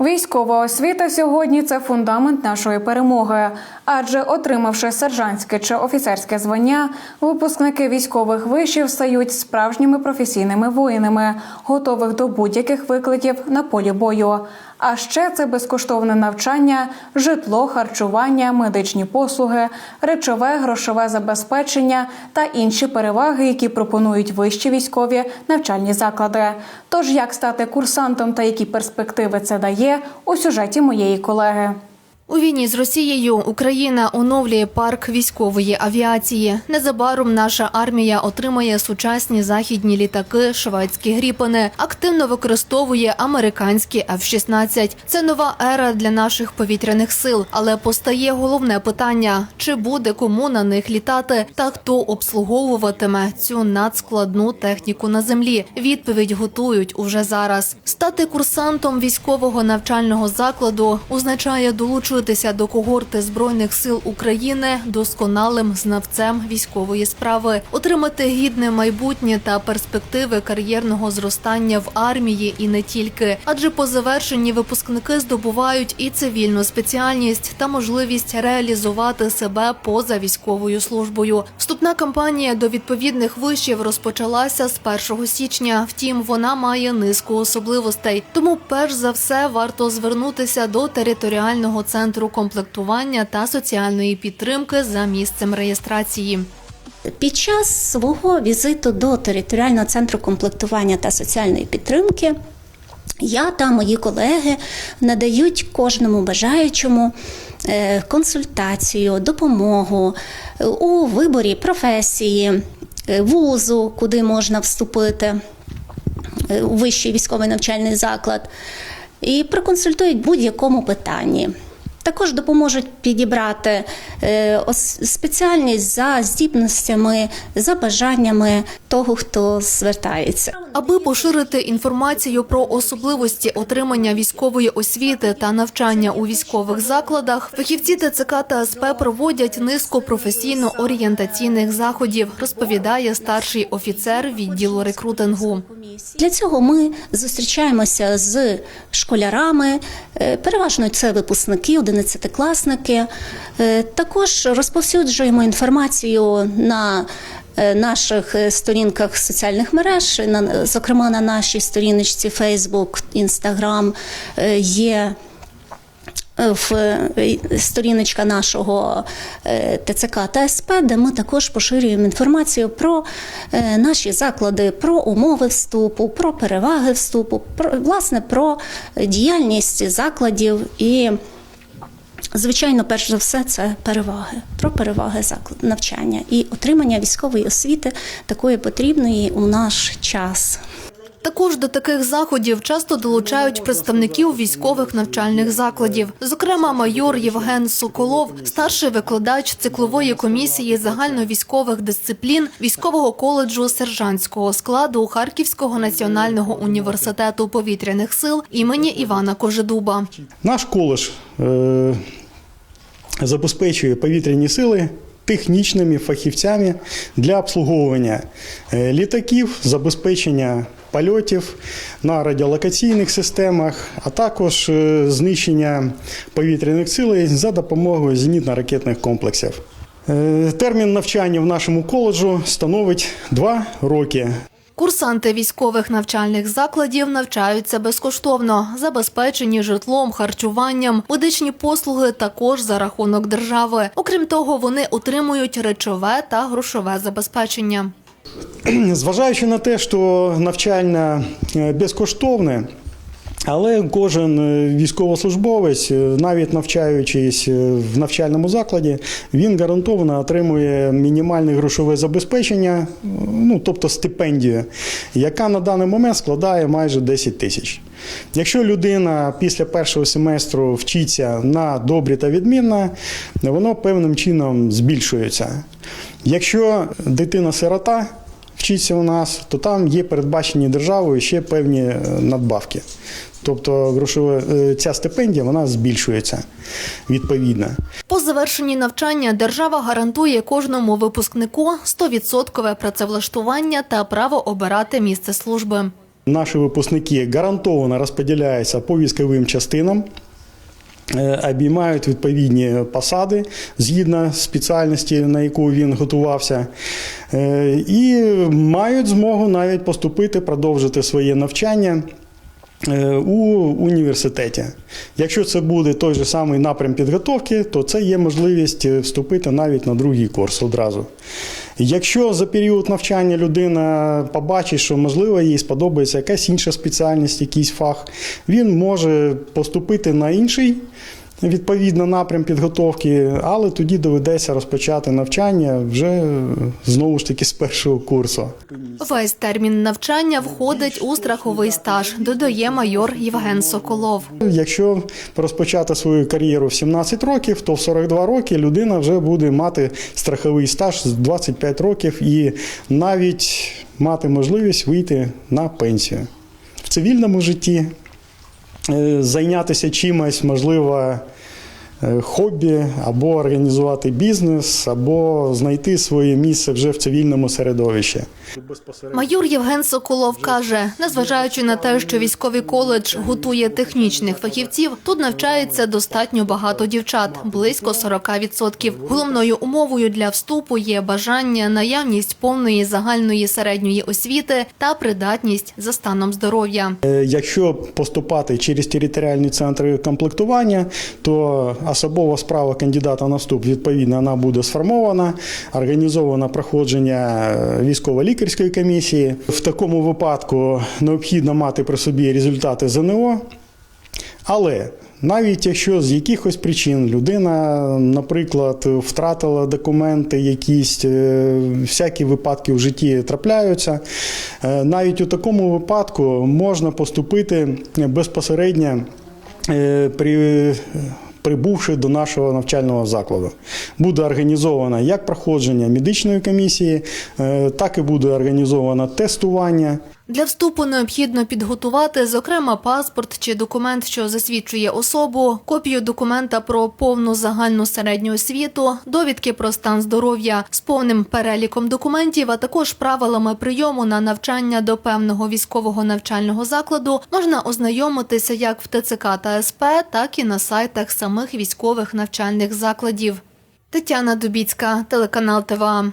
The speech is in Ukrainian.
Військова освіта сьогодні це фундамент нашої перемоги. Адже, отримавши сержантське чи офіцерське звання, випускники військових вишів стають справжніми професійними воїнами, готових до будь-яких викликів на полі бою. А ще це безкоштовне навчання, житло, харчування, медичні послуги, речове, грошове забезпечення та інші переваги, які пропонують вищі військові навчальні заклади. Тож як стати курсантом та які перспективи це дає у сюжеті моєї колеги. У війні з Росією Україна оновлює парк військової авіації. Незабаром наша армія отримає сучасні західні літаки, шведські гріпени, активно використовує американські F-16. Це нова ера для наших повітряних сил. Але постає головне питання: чи буде кому на них літати, та хто обслуговуватиме цю надскладну техніку на землі? Відповідь готують уже зараз. Стати курсантом військового навчального закладу означає долучитися до когорти збройних сил України досконалим знавцем військової справи, отримати гідне майбутнє та перспективи кар'єрного зростання в армії і не тільки. Адже по завершенні випускники здобувають і цивільну спеціальність та можливість реалізувати себе поза військовою службою. Вступна кампанія до відповідних вишів розпочалася з 1 січня. Втім, вона має низку особливостей. Тому, перш за все, варто звернутися до територіального центру комплектування та соціальної підтримки за місцем реєстрації. Під час свого візиту до територіального центру комплектування та соціальної підтримки я та мої колеги надають кожному бажаючому е, консультацію, допомогу е, у виборі професії, е, вузу, куди можна вступити у вищий військовий навчальний заклад, і проконсультують будь-якому питанні. Також допоможуть підібрати е, спеціальність за здібностями, за бажаннями того, хто звертається. Аби поширити інформацію про особливості отримання військової освіти та навчання у військових закладах, фахівці ТЦК та СП проводять низку професійно-орієнтаційних заходів, розповідає старший офіцер відділу рекрутингу. Для цього ми зустрічаємося з школярами, е, переважно це випускники, одинадцятикласники. Е, Також розповсюджуємо інформацію на е, наших е, сторінках соціальних мереж, зокрема на нашій сторіночці Facebook, Instagram є в сторіночка нашого ТЦК та СП, де ми також поширюємо інформацію про наші заклади, про умови вступу, про переваги вступу, про власне про діяльність закладів і. Звичайно, перш за все, це переваги про переваги заклад навчання і отримання військової освіти такої потрібної у наш час. Також до таких заходів часто долучають представників військових навчальних закладів. Зокрема, майор Євген Соколов, старший викладач циклової комісії загальновійськових дисциплін військового коледжу сержантського складу Харківського національного університету повітряних сил імені Івана Кожедуба. Наш коледж е, забезпечує повітряні сили технічними фахівцями для обслуговування е, літаків, забезпечення польотів на радіолокаційних системах, а також е, знищення повітряних цілей за допомогою зенітно-ракетних комплексів. Е, Термін навчання в нашому коледжу становить 2 роки. Курсанти військових навчальних закладів навчаються безкоштовно, забезпечені житлом, харчуванням, медичні послуги також за рахунок держави. Окрім того, вони отримують речове та грошове забезпечення. Зважаючи на те, що навчання е, безкоштовне, але кожен е, військовослужбовець, е, навіть навчаючись е, в навчальному закладі, він гарантовано отримує мінімальне грошове забезпечення, ну тобто стипендію, яка на даний момент складає майже 10 тисяч. Якщо людина після першого семестру вчиться на добрі та відмінно, воно певним чином збільшується. Якщо дитина-сирота вчиться у нас, то там є передбачені державою ще певні надбавки. Тобто грошова е, ця стипендія вона збільшується відповідно. По завершенні навчання держава гарантує кожному випускнику 100% працевлаштування та право обирати місце служби. Наші випускники гарантовано розподіляються по військовим частинам. е, Обіймають відповідні посади згідно спеціальності, на яку він готувався, е, і мають змогу навіть поступити, продовжити своє навчання у університеті. Якщо це буде той же самий напрям підготовки, то це є можливість е, вступити навіть на другий курс одразу. Якщо за період навчання людина побачить, що можливо їй сподобається якась інша спеціальність, якийсь фах, він може поступити на інший. Відповідно, напрям підготовки, але тоді доведеться розпочати навчання вже знову ж таки з першого курсу. Весь термін навчання входить у страховий стаж, додає майор Євген Соколов. Якщо розпочати свою кар'єру в 17 років, то в 42 роки людина вже буде мати страховий стаж з 25 років і навіть мати можливість вийти на пенсію. В цивільному житті зайнятися чимось, можливо, е, хобі, або організувати бізнес, або знайти своє місце вже в цивільному середовищі. Майор Євген Соколов каже, незважаючи на те, що військовий коледж готує технічних фахівців, тут навчається достатньо багато дівчат, близько 40%. Головною умовою для вступу є бажання, наявність повної загальної середньої освіти та придатність за станом здоров'я. Е, Якщо поступати через територіальні центри комплектування, то особова справа кандидата на вступ відповідно вона буде сформована, організовано проходження е, військово-лікарської комісії. В такому випадку необхідно мати при собі результати ЗНО. Але навіть якщо з якихось причин людина, наприклад, втратила документи, якісь е, всякі випадки в житті трапляються, е, навіть у такому випадку можна поступити безпосередньо при. Прибувши до нашого навчального закладу, буде організовано як проходження медичної комісії, е, так і буде організовано тестування. Для вступу необхідно підготувати, зокрема, паспорт чи документ, що засвідчує особу, копію документа про повну загальну середню освіту, довідки про стан здоров'я з повним переліком документів, а також правилами прийому на навчання до певного військового навчального закладу можна ознайомитися як в ТЦК та СП, так і на сайтах самих військових навчальних закладів. Тетяна Дубіцька, телеканал ТВА.